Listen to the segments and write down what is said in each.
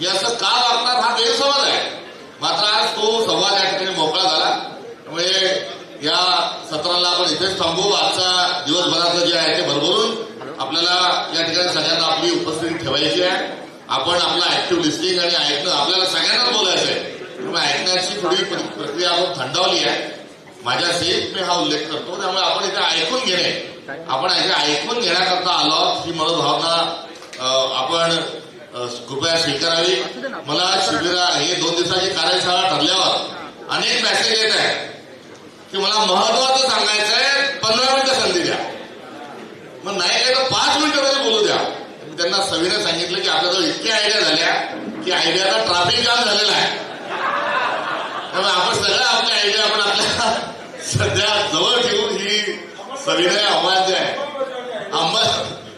हे असं का वागतात हा गैरसमज आहे. मात्र आज तो संवाद या ठिकाणी मोकळा झाला. त्यामुळे या सत्राला आपण इथेच थांबू. आजचा दिवसभराचं जे आहे ते भरभरून आपल्याला या ठिकाणी सगळ्यांना आपली उपस्थिती ठेवायची आहे. आपण आपलं ऍक्टिव्ह लिस्टिंग आणि ऐकणं आपल्याला सगळ्यांनाच बोलायचं आहे. त्यामुळे ऐकण्याची थोडी प्रक्रिया आपण थंडावली आहे. माझ्या सेफ मी हा उल्लेख करतो. त्यामुळे आपण इथे ऐकून घेणे. आपण ऐकून घेण्याकरता आलो ही मनोभावना आपण कृपया स्वीकारावी. मला शिबिरा हे दोन दिवसाची कार्यशाळा ठरल्यावर अनेक मेसेज येत आहे की मला महत्वाचं सांगायचं आहे पंधरा मिनिटं संधी द्या. मग नाही काय तर पाच मिनिटं तरी बोलू द्या. त्यांना सविने सांगितलं की आपल्याजवळ इतक्या आयडिया झाल्या की आयडियाचा ट्राफिक जाम झालेला आहे. त्यामुळे आपण सगळं आपल्या आयडिया आपण आपल्या सध्या जवळ ठेवून ही सविनय आव्हान जे आहे अंमल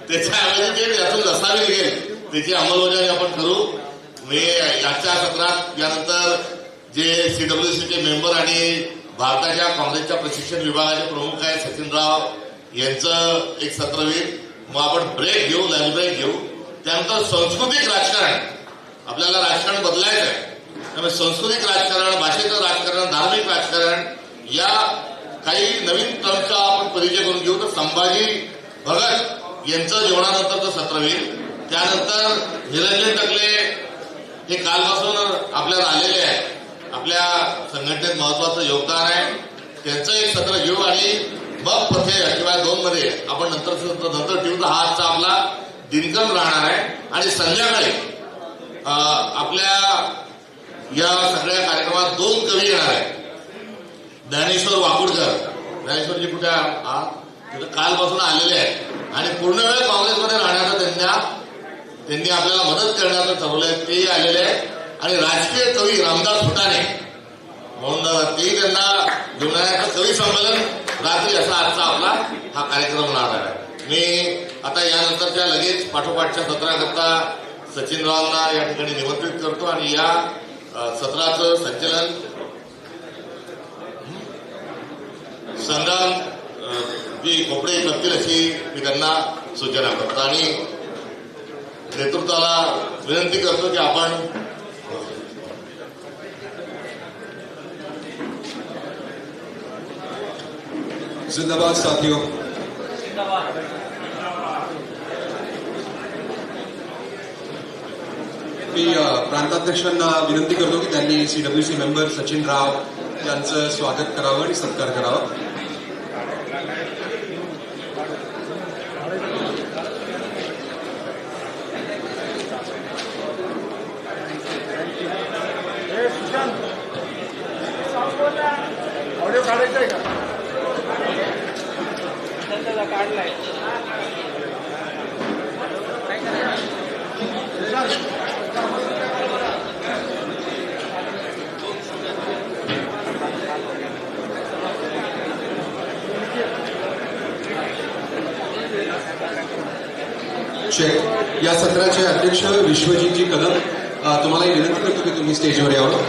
त्याच्याऐवजी ते त्यातून रसावी निघेल. त्याची अंमलबजावणी आपण करू. मी याच्या सत्रात यानंतर जे सीडब्ल्यूसीचे मेंबर आणि भारताच्या काँग्रेसच्या प्रशिक्षण विभागाचे प्रमुख आहेत सचिनराव यांचं एक सत्र होईल मग आपण ब्रेक घेऊ लंच ब्रेक घेऊ. त्यानंतर सांस्कृतिक राजकारण. आपल्याला राजकारण बदलायचं आहे त्यामुळे सांस्कृतिक राजकारण भाषेचं राजकारण धार्मिक राजकारण या काही नवीन टर्मचा आपण परिचय करून घेऊ. तर संभाजी भगत यांचं जेवणानंतरचं सत्र होईल त्यानंतर निरंजन टकले हे कालपासून आपल्याला आलेले आहे आपल्या संघटनेत महत्वाचं योगदान आहे. त्यांचं एक सत्र घेऊ आणि मग पथे किंवा दोन मध्ये आपण नंतर नंतर ठेवू हा आजचा आपला दिनक्रम राहणार आहे. आणि संध्याकाळी आपल्या या सगळ्या कार्यक्रमात दोन कवी येणार आहेत. ज्ञानेश्वर वाकुडकर. ज्ञानेश्वरजी कुठे तिथं कालपासून आलेले आहेत. आणि पूर्ण वेळ काँग्रेसमध्ये राहण्याचा त्यांना त्यांनी आपल्याला मदत करण्याचं ठरवलंय ते आलेले आहेत. आणि राजकीय कवी रामदास फुटाणे म्हणून ते त्यांना घेऊन कवी संमेलन रात्री असा आजचा आपला हा कार्यक्रम राहणार आहे. मी आता यानंतरच्या लगेच पाठोपाठच्या सत्राकरता सचिनरावांना या ठिकाणी निमंत्रित करतो आणि या सत्राचं संचलन संग्राम जी खोपडे करतील अशी मी त्यांना सूचना करतो. आणि नेतृत्वाला विनंती करतो की आपण जिंदाबाद साथियों. मी प्रांताध्यक्षांना विनंती करतो की त्यांनी सीडब्ल्यूसी मेंबर सचिन राव यांचं स्वागत करावं आणि सत्कार करावा. ऑडिओ काढायचं आहे का? काढलाय शेख या सत्राचे अध्यक्ष विश्वजीतजी कदम तुम्हाला विनंती करतो की तुम्ही स्टेजवर यावं.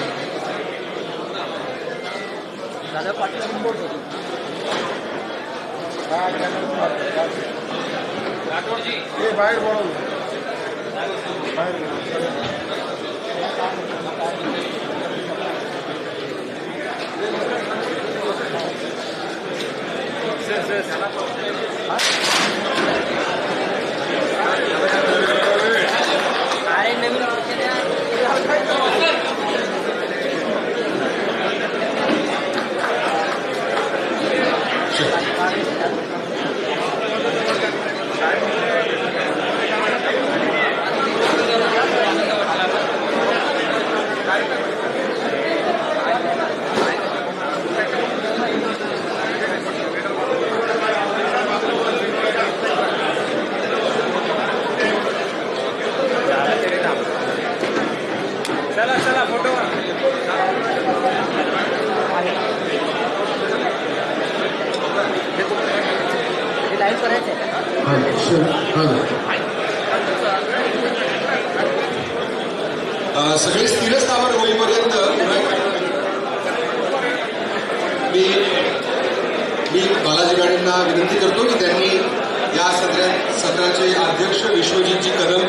राठोडजी बाहेर 是 हा सगळे स्थिरच कामावर होईपर्यंत मी मी बालाजी गाडींना विनंती करतो की त्यांनी या सत्रात सत्राचे अध्यक्ष विश्वजीतजी कदम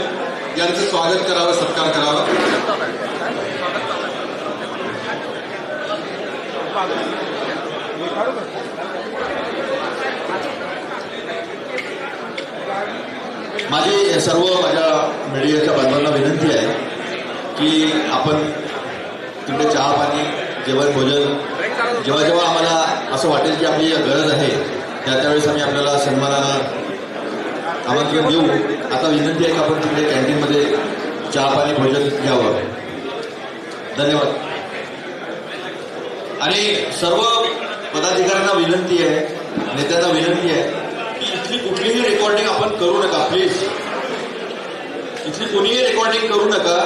यांचं स्वागत करावं सत्कार करावा. माझी सर्व माझ्या मीडियाच्या बांधवांना विनंती आहे की आपण तिकडे चहा पाणी जेवण भोजन जेव्हा जेव्हा आम्हाला असं वाटेल की आपली गरज आहे त्या त्यावेळेस आम्ही आपल्याला सन्मानानं आमंत्रण देऊ. आता विनंती आहे की आपण तिकडे कॅन्टीनमध्ये चहा पाणी भोजन घ्यावं. धन्यवाद. आणि सर्व पदाधिकाऱ्यांना विनंती आहे नेत्यांना विनंती आहे इथली कुठलीही रेकॉर्डिंग आपण करू नका प्लीज इथली कोणीही रेकॉर्डिंग करू नका.